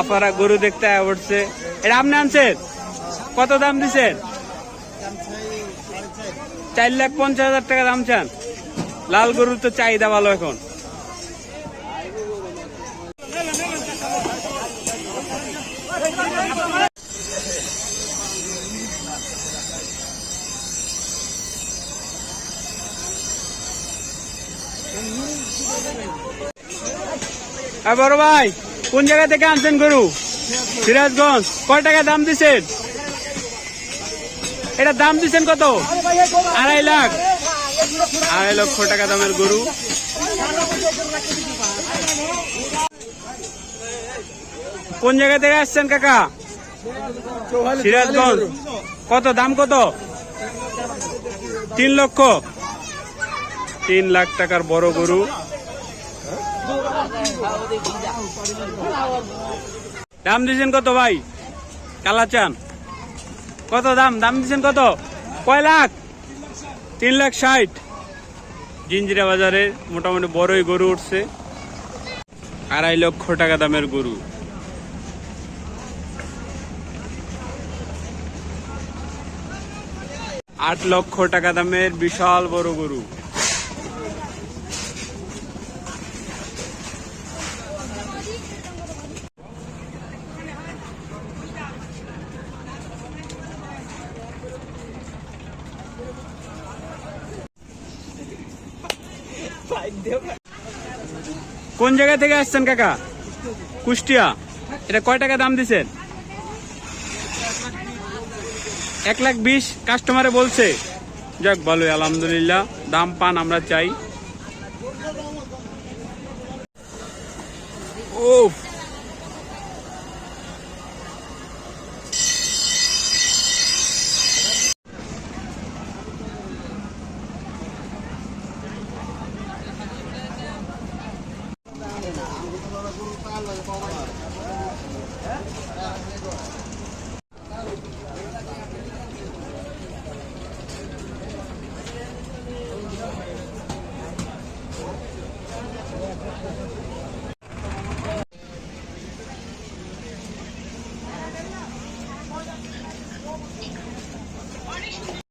আপারা গরু দেখতে উঠছে এটা আপনি আনছেন কত দাম দিছেন চার লাখ পঞ্চাশ হাজার টাকা দাম চান। লাল গরুর তো চাহিদা ভালো এখন। বড় ভাই কোন জায়গা থেকে আনছেন গরু? সিরাজগঞ্জ। কয় টাকা দাম দিছেন? এটা দাম দিছেন কত? আড়াই লাখ। আড়াই লক্ষ টাকা দামের গরু। কোন জায়গা থেকে আসছেন কাকা? সিরাজগঞ্জ। কত? দাম কত? তিন লক্ষ। তিন লাখ টাকার বড় গরু। দাম দিয়েছেন কত ভাই? কালাচান। কত দাম? দাম দিয়েছেন কত? কয় লাখ? তিন লাখ ষাট। জিঞ্জিরা বাজারে মোটামুটি বড়ই গরু উঠছে। আড়াই লক্ষ টাকা দামের গরু। আট লক্ষ টাকা দামের বিশাল বড় গরু। কোন জায়গা থেকে আসছেন কাকা? কুষ্টিয়া। এটা কয় টাকা দাম দিছেন? এক লাখ বিশ কাস্টমারে বলছে। যাক, ভালোই, আলহামদুলিল্লাহ। দাম পান, আমরা চাই। ও